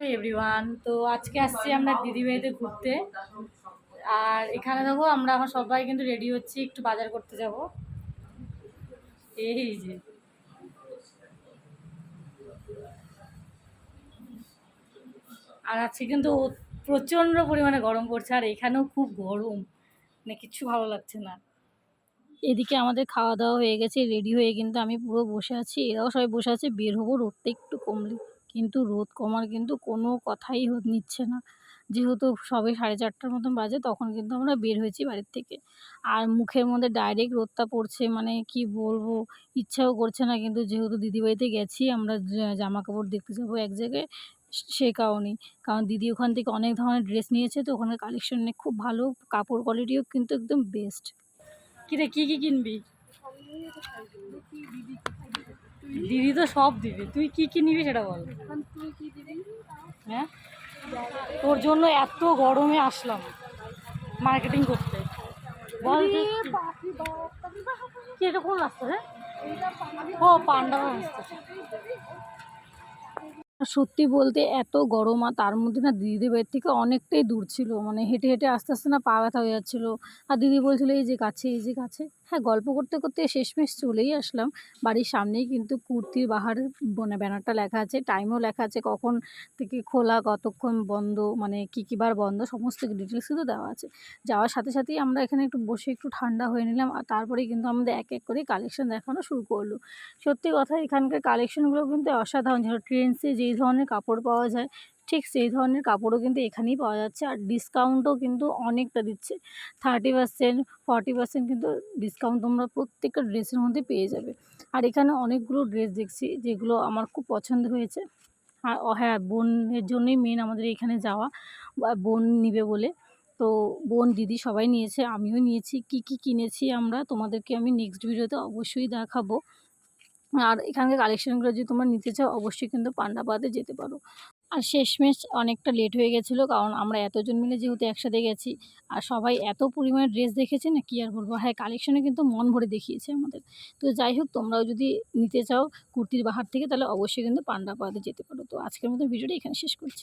Everyone তো আজকে আসছি আমরা দিদি বাড়িতে ঘুরতে। আর এখানে দেখো আমরা আমার সবাই কিন্তু রেডি হচ্ছি, একটু বাজার করতে যাব। এই যে। আর আজকে কিন্তু প্রচণ্ড পরিমাণে গরম পড়ছে, আর এখানেও খুব গরম। মানে কিচ্ছু ভালো লাগছে না। এদিকে আমাদের খাওয়া দাওয়া হয়ে গেছে রেডি হয়ে কিন্তু আমি পুরো বসে আছি, এরাও সবাই বসে আছে, বের হব রোদটা একটু কমলে। কিন্তু রোদ কমার কিন্তু কোনো কথাই হো- নিচ্ছে না। যেহেতু সবে সাড়ে চারটার মতন বাজে তখন কিন্তু আমরা বের হয়েছি বাড়ির থেকে। আর মুখের মধ্যে ডাইরেক্ট রোদটা পড়ছে মানে কি বলব ইচ্ছাও করছে না। কিন্তু যেহেতু দিদিবাড়িতে গেছি আমরা জামা কাপড় দেখতে যাব এক জায়গায় সে কারণেই। কারণ দিদি ওখান থেকে অনেক ধরনের ড্রেস নিয়েছে তো ওখানে কালেকশন নেই খুব ভালো কাপড় কোয়ালিটিও কিন্তু একদম বেস্ট কিরে কি কি কিনবি। দিদি তো সব দিবি তুই কি কি নিবি সেটা বল। হ্যাঁ? তোর জন্য এত গরমে আসলাম মার্কেটিং করতে। বল কি এটা কোন রাস্তা রে? ও পান্ডা রাস্তা। সত্যি বলতে এত গরম আর তার মধ্যে না দিদিদের বাড়ির থেকে অনেকটাই দূর ছিল। মানে হেঁটে হেঁটে আস্তে আস্তে না পা ব্যথা হয়ে যাচ্ছিল। আর দিদি বলছিল, এই যে কাছে, এই যে কাছে। হ্যাঁ গল্প করতে করতে শেষমেশ চলেই আসলাম। বাড়ির সামনেই কিন্তু কুর্তির বাহার মানে ব্যানারটা লেখা আছে, টাইমও লেখা আছে, কখন থেকে খোলা, কতক্ষণ বন্ধ মানে কী কী বার বন্ধ, সমস্ত ডিটেলস কিন্তু দেওয়া আছে। যাওয়ার সাথে সাথেই আমরা এখানে একটু বসে একটু ঠান্ডা হয়ে নিলাম, আর তারপরেই কিন্তু আমাদের এক এক করে কালেকশন দেখানো শুরু করল। সত্যি কথা, এখানকার কালেকশনগুলো কিন্তু অসাধারণ যেন ট্রেন্ডসে যেই ধরনের কাপড় পাওয়া যায়, ঠিক সেই ধরনের কাপড়ও কিন্তু এখানেই পাওয়া যাচ্ছে। আর ডিসকাউন্টও কিন্তু অনেকটা দিচ্ছে। থার্টি পার্সেন্ট ফর্টি পার্সেন্ট কিন্তু ডিসকাউন্ট তোমরা প্রত্যেকটা ড্রেসের মধ্যে পেয়ে যাবে। আর এখানে অনেকগুলো ড্রেস দেখছি যেগুলো আমার খুব পছন্দ হয়েছে। আর হ্যাঁ বোনের জন্যই মেন আমাদের এখানে যাওয়া বোন নিবে বলে। তো বোন, দিদি সবাই নিয়েছে, আমিও নিয়েছি। কি কি কিনেছি আমরা তোমাদেরকে আমি নেক্সট ভিডিওতে অবশ্যই দেখাবো। আর এখানকার কালেকশানগুলো যদি তোমরা নিতে চাও, অবশ্যই কিন্তু পান্ডাবাদে যেতে পারো। আর শেষমেশ অনেকটা লেট হয়ে গেছিল, কারণ আমরা এতজন মিলে যেহেতু একসাথে গেছি, আর সবাই এত পরিমাণে ড্রেস দেখেছে না, কি আর বলব? হ্যাঁ কালেকশনে কিন্তু মন ভরে দেখিয়েছে আমাদের। তো যাই হোক, তোমরাও যদি নিতে চাও কুর্তির বাহার থেকে, তাহলে অবশ্যই কিন্তু পান্ডাপাড়াতে যেতে পারো। তো আজকের মতো ভিডিওটা এখানে শেষ করছি।